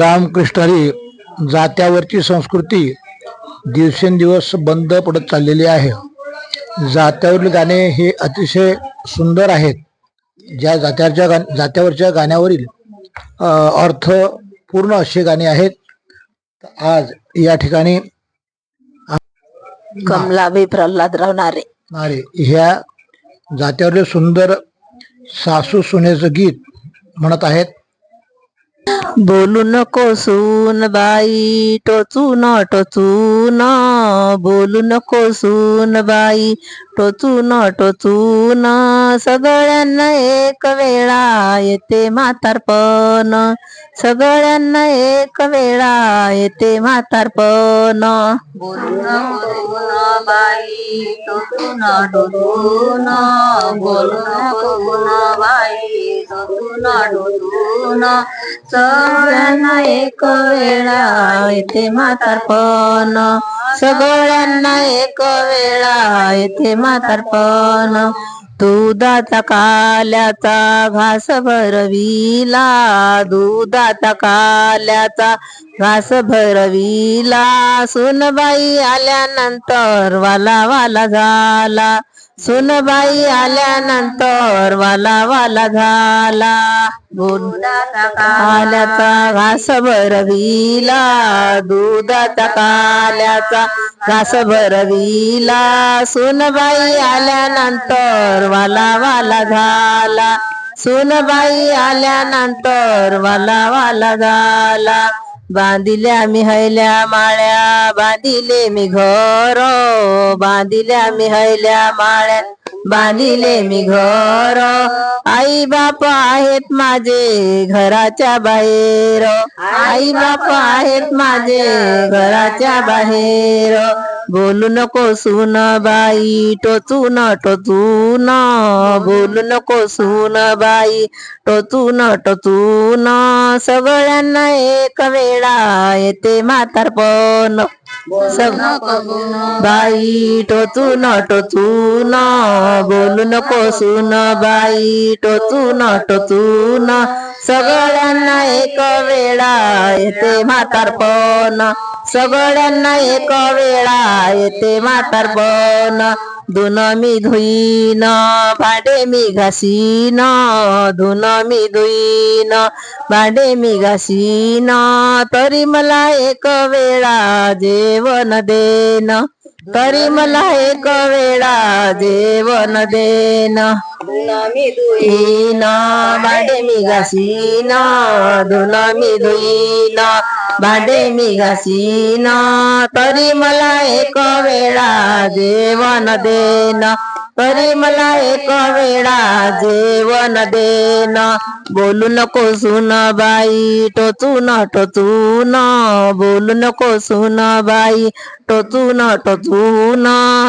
रामकृष्णारी जात्यावरची संस्कृती दिवसेंदिवस बंद पडत चाललेली आहे. जात्यावरील गाणे हे अतिशय सुंदर आहेत. ज्या जात्याच्या गा जात्यावरच्या गाण्यावरील अ, अर्थपूर्ण असे गाणे आहेत. आज या ठिकाणी कमलाबाई प्रल्हादराव नारे. नारे ह्या जात्यावरील सुंदर सासू सुनेचं गीत म्हणत आहेत. बोलू नको सून बाई टोचून टोचून बोलू नको सून बाई टोचून टोचून सगळ्यांना एक वेळा येते म्हातारपण. सगळ्यांना एक वेळा येते म्हातारपण. बोलू नको बाई टोचून टोचून बोलू नको बाई सगळ्यांना एक वेळा येते म्हातारपण. सगळ्यांना एक वेळा येते म्हातारपण. दुधाचा काल्याचा घास भरविला. दुधाचा काल्याचा घास भरविला. सुनबाई आल्यानंतर वाला वाला झाला. सुनबाई आल्यानंतर वाला वाला झाला. दुधाचा काल्याचा घास भरविला दुधाचा काल्याचा घास भरविला सुनबाई आल्यानंतर वाला वाला झाला. सुनबाई आल्यानंतर वाला वाला झाला. बांधिल्या मी हैल्या माळ्या बांधिले मी घर. बांधिल्या मी हैल्या माळ्या बांधिले मी घर. आई बाप आहेत माझे घराच्या बाहेर. आई बाप आहेत माझे घराच्या बाहेर. बोलू नको सुन बाई टोचून टोचून बोलू नको सुन बाई टोचून टोचून सगळ्यांना एक वेळा येते म्हातारपण. सग बाई टोचून टोचून बोलू नको सुन बाई टोचून टोचून सगळ्यांना एक वेळा येते म्हातारपण सगळ्यांना एक वेळा येते म्हातारपण धुन मी धुईन भांडे मी घासीन धुन मी धुईन भांडे मी घासीन तरी मला एक वेळा जेवण देन तरी मला एक वेळा देन धुईन भांडे मी घासीन धुन मी धुईन भांडे मी घासीन तरी एक वेळा जेवण देन तरी मला एक वेळा जेवण देन बोलू नको सुन बाई टोचून टोचून बोलू नको सुन बाई टोचून टोचून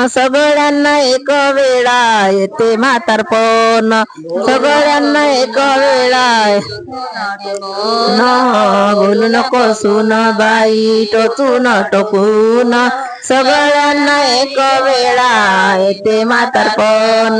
सगळ्यांना एक वेळा येते म्हातारपण सगळ्यांना एक वेळा न बोलू नको सुन बाई टोचून टोकून सगळ्यांना एक वेळा येते म्हातारपण.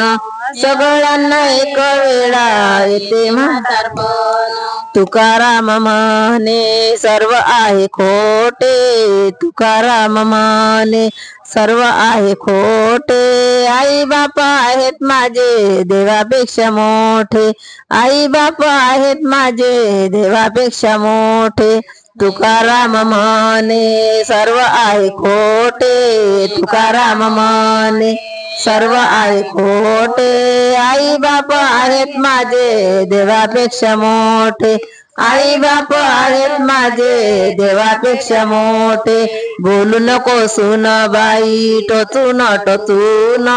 सगळ्यांना एक वेळा येते म्हातारपण. तुकाराम म्हणे सर्व आहे खोटे. तुकाराम म्हणे सर्व आहे खोटे. आई बाप आहेत माझे देवापेक्षा मोठे. आई बाप आहेत माझे देवापेक्षा मोठे. तुकाराम म्हणे सर्व आहे खोटे. तुकाराम म्हणे सर्व आहे खोटे. आई बाप आहेत माझे देवापेक्षा मोठे. आई बाप आहेत माझे देवापेक्षा मोठे. बोलू नको सुन बाई टोथू न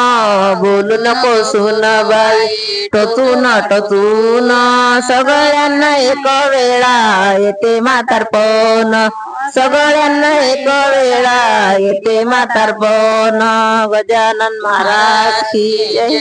बोलू नको सुन बाई टू न सगळ्यांना एक वेळा येते म्हातारपण सगळ्यांना एक वेळा येते म्हातारपण गजानन महाराज की जय.